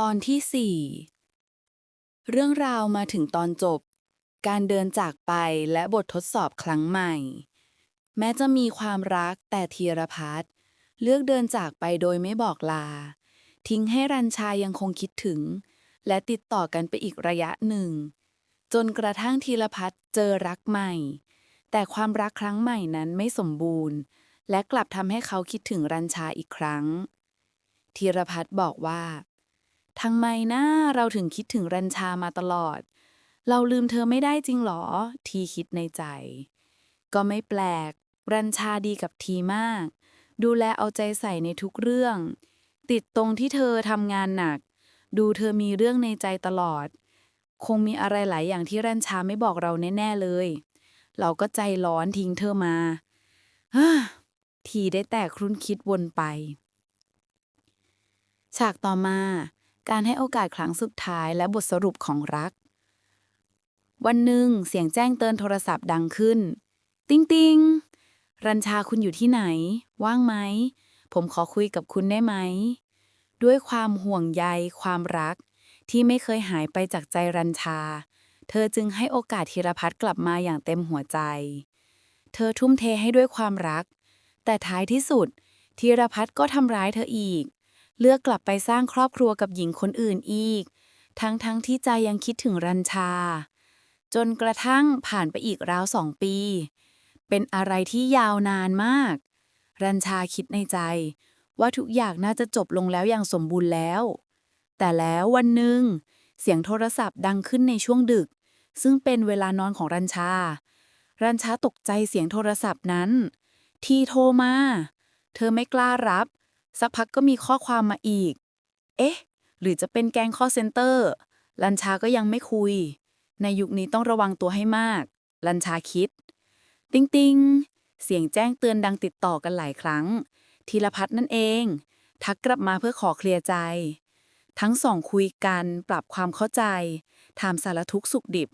ตอนที่สี่เรื่องราวมาถึงตอนจบ การเดินจากไปและบททดสอบครั้งใหม่ แม้จะมีความรักแต่ธีรพัฒน์เลือกเดินจากไปโดยไม่บอกลา ทิ้งให้รัญชายังคงคิดถึง และติดต่อกันไปอีกระยะหนึ่ง จนกระทั่งธีรพัฒน์เจอรักใหม่ แต่ความรักครั้งใหม่นั้นไม่สมบูรณ์ และกลับทำให้เขาคิดถึงรัญชาอีกครั้งธีรพัฒน์บอกว่า ทำไมนะเราถึงคิดถึงรัญชามาตลอด เราลืมเธอไม่ได้จริงหรอ ทีคิดในใจ ก็ไม่แปลก รัญชาดีกับทีมาก ดูแลเอาใจใส่ในทุกเรื่อง ติดตรงที่เธอทำงานหนัก ดูเธอมีเรื่องในใจตลอด คงมีอะไรหลายอย่างที่รัญชาไม่บอกเราแน่ๆเลย เราก็ใจร้อนทิ้งเธอมาฮ่าทีได้แต่ครุ่นคิดวนไป ฉากต่อมา การให้โอกาสครั้งสุดท้ายและบทสรุปของรัก วันหนึ่งเสียงแจ้งเตือนโทรศัพท์ดังขึ้น ติงติงรัญชาคุณอยู่ที่ไหน ว่างไหม ผมขอคุยกับคุณได้ไหม ด้วยความห่วงใยความรัก ที่ไม่เคยหายไปจากใจรัญชา เธอจึงให้โอกาสธีรพัฒน์กลับมาอย่างเต็มหัวใจ เธอทุ่มเทให้ด้วยความรัก แต่ท้ายที่สุดธีรพัฒน์ก็ทำร้ายเธออีก เลือกกลับไปสร้างครอบครัวกับหญิงคนอื่นอีก ทั้งทั้งที่ใจยังคิดถึงรัญชา จนกระทั่งผ่านไปอีกราวสองปี เป็นอะไรที่ยาวนานมาก รัญชาคิดในใจ ว่าทุกอย่างน่าจะจบลงแล้วอย่างสมบูรณ์แล้ว แต่แล้ววันหนึ่ง เสียงโทรศัพท์ดังขึ้นในช่วงดึก ซึ่งเป็นเวลานอนของรัญชา รัญชาตกใจเสียงโทรศัพท์นั้น ที่โทรมา เธอไม่กล้ารับ สักพักก็มีข้อความมาอีก เอ๊ะ หรือจะเป็นแก๊งคอเซ็นเตอร์รัญชาก็ยังไม่คุย ในยุคนี้ต้องระวังตัวให้มากรัญชาคิด ติงติงเสียงแจ้งเตือนดังติดต่อกันหลายครั้ง ธีรพัฒน์นั่นเอง ทักกลับมาเพื่อขอเคลียร์ใจ ทั้งสองคุยกันปรับความเข้าใจ ถามสารทุกข์สุขดิบ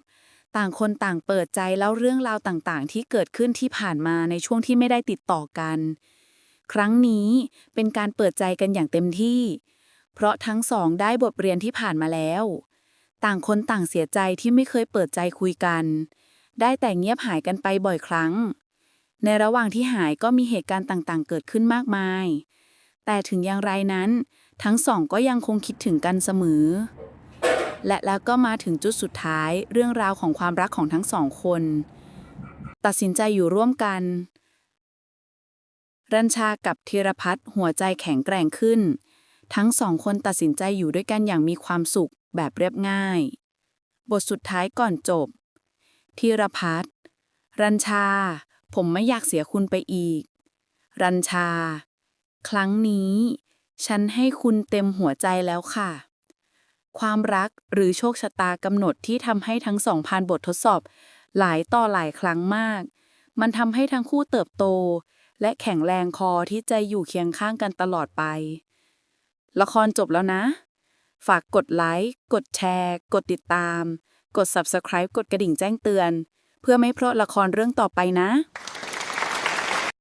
ต่างคนต่างเปิดใจเล่าเรื่องราวต่างๆ ที่เกิดขึ้นที่ผ่านมาในช่วงที่ไม่ได้ติดต่อกัน ครั้งนี้เป็นการเปิดใจกันอย่างเต็มที่ เพราะทั้งสองได้บทเรียนที่ผ่านมาแล้ว ต่างคนต่างเสียใจที่ไม่เคยเปิดใจคุยกัน ได้แต่เงียบหายกันไปบ่อยครั้ง ในระหว่างที่หายก็มีเหตุการณ์ต่างๆ เกิดขึ้นมากมาย แต่ถึงอย่างไรนั้น ทั้งสองก็ยังคงคิดถึงกันเสมอ และแล้วก็มาถึงจุดสุดท้ายเรื่องราวของความรักของทั้งสองคน ตัดสินใจอยู่ร่วมกัน รัญชากับธีรพัฒน์หัวใจแข็งแกร่งขึ้น ทั้งสองคนตัดสินใจอยู่ด้วยกันอย่างมีความสุขแบบเรียบง่าย บทสุดท้ายก่อนจบธีรพัฒน์รัญชา ผมไม่อยากเสียคุณไปอีก รัญชา ครั้งนี้ ฉันให้คุณเต็มหัวใจแล้วค่ะ ความรักหรือโชคชะตากำหนดที่ทำให้ทั้งสองผ่านบททดสอบ หลายต่อหลายครั้งมาก มันทำให้ทั้งคู่เติบโต และแข็งแรงคอที่จะอยู่เคียงข้างกันตลอดไป ละครจบแล้วนะ ฝากกดไลค์ กดแชร์ กดติดตาม กด Subscribe กดกระดิ่งแจ้งเตือน เพื่อไม่พลาดละครเรื่องต่อไปนะ